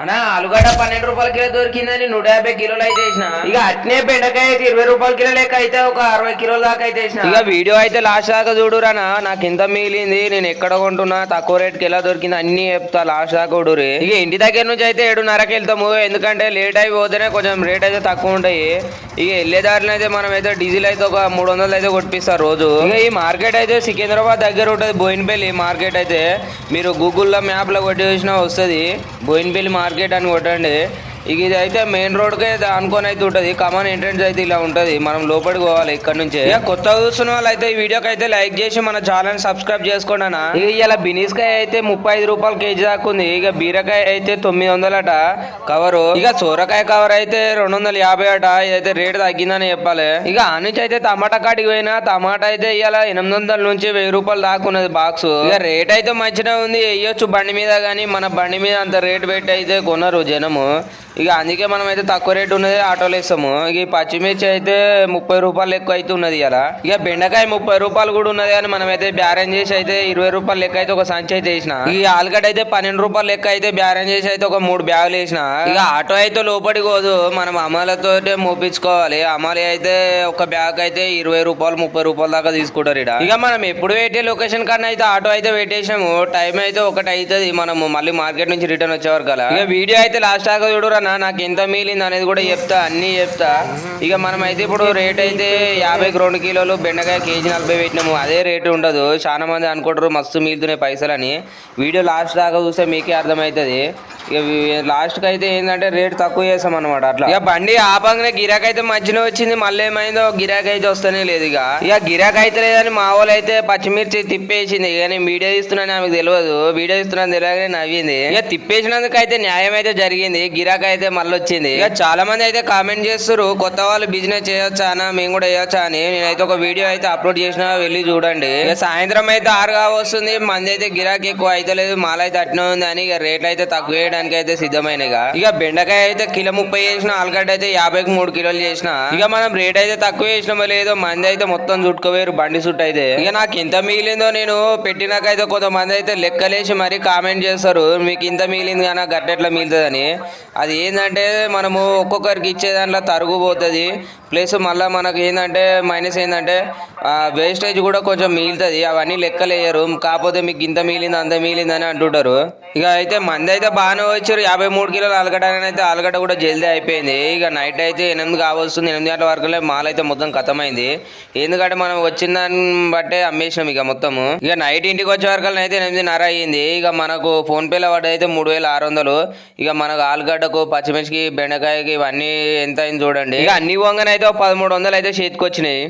అన్నా ఆలుగడ్డ పన్నెండు రూపాయల కిలో దొరికిందని నూట యాభై కిలోలు అయితే వేసిన. ఇక అట్నే బెండకాయ అయితే ఇరవై రూపాయల కిలో లెక్క అయితే ఒక అరవై కిలోల దాకా అయితే వేసిన. ఇక వీడియో అయితే లాస్ట్ దాకా చూడురానా నాకు ఎంత మిగిలింది నేను ఎక్కడ కొంటున్నా తక్కువ రేట్కి ఎలా దొరికింది అన్ని చెప్తా లాస్ట్ దాకా చూడురి. ఇక ఇంటి దగ్గర నుంచి అయితే ఏడున్నరకి వెళ్తాము ఎందుకంటే లేట్ అయిపోతేనే కొంచెం రేట్ అయితే తక్కువ ఉంటాయి. ఇక వెళ్ళే దారిలో అయితే మనం అయితే డీజిల్ అయితే ఒక మూడు వందలు అయితే కొట్టిస్తారు రోజు. ఇక ఈ మార్కెట్ అయితే సికింద్రాబాద్ దగ్గర ఉంటుంది బోయినపల్లి మార్కెట్ అయితే. మీరు గూగుల్లో మ్యాప్లో కొట్టి చూసినా వస్తుంది బోయినపల్లి మార్కెట్ అని కొట్టండి. ఇక ఇది అయితే మెయిన్ రోడ్కే అనుకొని అయితే ఉంటుంది. కామన్ ఎంట్రన్స్ అయితే ఇలా ఉంటుంది. మనం లోపలికి పోవాలి ఇక్కడ నుంచి. ఇక కొత్త చూస్తున్న వాళ్ళు అయితే ఈ వీడియోకి అయితే లైక్ చేసి మన ఛానల్ సబ్స్క్రైబ్ చేసుకోండి అన్న. ఇక ఇలా బినీస్కాయ అయితే ముప్పై ఐదు రూపాయలు కేజీ దాకా ఉంది. ఇక బీరకాయ అయితే తొమ్మిది వందలట కవరు ఇక సోరకాయ కవర్ అయితే రెండు వందల యాభై అట. ఇదైతే రేట్ తగ్గిందని చెప్పాలి. ఇక ఆ నుంచి అయితే టమాటా కాడికి పోయినా టమాటా అయితే ఇవాళ ఎనిమిది వందల నుంచి వెయ్యి రూపాయలు దాకా ఉన్నది బాక్స్ ఇక రేట్ అయితే మంచిగా ఉంది. వేయొచ్చు బండి మీద కానీ మన బండి మీద అంత రేట్ పెట్టి అయితే కొనరు జనము. ఇక అందుకే మనం అయితే తక్కువ రేట్ ఉన్నది ఆటోలు వేస్తాము ఇక పచ్చిమిర్చి అయితే ముప్పై రూపాయలు ఎక్కువ అయితే ఉన్నది ఇలా ఇక బెండకాయ ముప్పై రూపాయలు కూడా ఉన్నది కానీ మనం అయితే బ్యారేజ్ చేసి అయితే ఇరవై రూపాయలు లెక్క అయితే ఒక సంచి అయితే వేసిన. ఈ ఆలుగడ్డ అయితే పన్నెండు రూపాయలు లెక్క అయితే బ్యారేజ్ చేసి అయితే ఒక మూడు బ్యాగులు వేసిన. ఇక ఆటో అయితే లోపలికి పోదు. మనం అమ్మాలతో మోపించుకోవాలి. అమ్మాలి అయితే ఒక బ్యాగ్ అయితే ఇరవై రూపాయలు ముప్పై రూపాయల దాకా తీసుకుంటారు ఇక ఇక మనం ఎప్పుడు పెట్టే లొకేషన్ కన్నా అయితే ఆటో అయితే పెట్టేసాము టైం అయితే ఒకటి అవుతుంది మనము మళ్ళీ మార్కెట్ నుంచి రిటర్న్ వచ్చేవారు కదా ఇక వీడియో అయితే లాస్ట్ దాకా చూడరన్నా నాకు ఎంత మిగిలింది అనేది కూడా చెప్తా అన్ని చెప్తా. ఇక మనం అయితే ఇప్పుడు రేట్ అయితే యాభైకి రెండు కిలోలు బెండకాయ కేజీ నలభై పెట్టినాము. అదే రేటు ఉండదు. చాలా మంది అనుకుంటారు మస్తు మిగులుతున్నాయి పైసలని. వీడియో లాస్ట్ దాకా చూస్తే మీకే అర్థమవుతుంది. ఇక లాస్ట్కి అయితే ఏంటంటే రేట్ తక్కువ చేస్తాం అనమాట అట్లా. ఇక బండి ఆపంగానే గిరాక్ అయితే మధ్యలో వచ్చింది. మళ్ళీ ఏమైందో గిరాక్ అయితే వస్తూనే లేదు ఇక. ఇక గిరాక్ అయితే లేదని మా వాళ్ళు అయితే పచ్చిమిర్చి తిప్పేసింది. ఇక నేను వీడియో తీస్తున్నాను ఆమెకు తెలియదు. వీడియో తీస్తున్నాను తెలియగానే నవ్వింది. ఇక తిప్పేసినందుకు అయితే న్యాయం అయితే జరిగింది. గిరాక్ అయితే మళ్ళీ వచ్చింది ఇక చాలా మంది అయితే కామెంట్ చేస్తారు కొత్త వాళ్ళు బిజినెస్ చేయొచ్చా అన్న మేము కూడా చేయొచ్చా అని. నేనైతే ఒక వీడియో అయితే అప్లోడ్ చేసిన వెళ్ళి చూడండి. ఇక సాయంత్రం అయితే ఆరుగా వస్తుంది మంది అయితే గిరాకీ ఎక్కువ అయితే లేదు మాల అయితే అట్నే ఉంది అని ఇక రేట్లు అయితే తక్కువ చేయడానికి అయితే సిద్ధమైన ఇక. బెండకాయ అయితే కిలో ముప్పై చేసిన ఆలుగడ్డ అయితే యాభైకి మూడు కిలోలు చేసిన. ఇక మనం రేట్ అయితే తక్కువ చేసినామో లేదో మంది అయితే మొత్తం చుట్టుకోవేరు బండి చుట్టూ అయితే. ఇక నాకు ఎంత మిగిలిందో నేను పెట్టినాకైతే కొంతమంది అయితే లెక్కలేసి మరీ కామెంట్ చేస్తారు మీకు ఇంత మిగిలింది కానీ గట్టెట్లా మిగులుతుందని. అది ఏంటంటే మనము ఒక్కొక్కరికి ఇచ్చే దాంట్లో తరుగు పోతుంది. ప్లస్ మళ్ళీ మనకు ఏంటంటే మైనస్ ఏంటంటే వేస్టేజ్ కూడా కొంచెం మిగులుతుంది. అవన్నీ లెక్కలేయరు కాకపోతే మీకు ఇంత మిగిలింది అంత మిగిలింది అని అంటుంటారు. ఇక అయితే మంది అయితే బాగానే వచ్చారు. యాభై మూడు కిలోలు అలగడానికి అయితే ఆలుగడ్డ కూడా జల్దీ అయిపోయింది. ఇక నైట్ అయితే ఎనిమిది కావస్తుంది ఎనిమిది గంటల వరకు మాల్ అయితే మొత్తం ఖతమైంది ఎందుకంటే మనం వచ్చిన దాన్ని బట్టే అమ్మేసినాం ఇక మొత్తము. ఇక నైట్ ఇంటికి వచ్చే వరకు అయితే ఎనిమిదిన్నర అయ్యింది. ఇక మనకు ఫోన్పేలో పడ్డది అయితే మూడు వేల ఆరు వందలు. ఇక మనకు ఆలుగడ్డకు పచ్చిమిర్చికి బెండకాయకి ఇవన్నీ ఎంత అయింది చూడండి. ఇక అన్ని వంగనైతే ఒక పదమూడు వందలు అయితే చేతికి వచ్చినాయి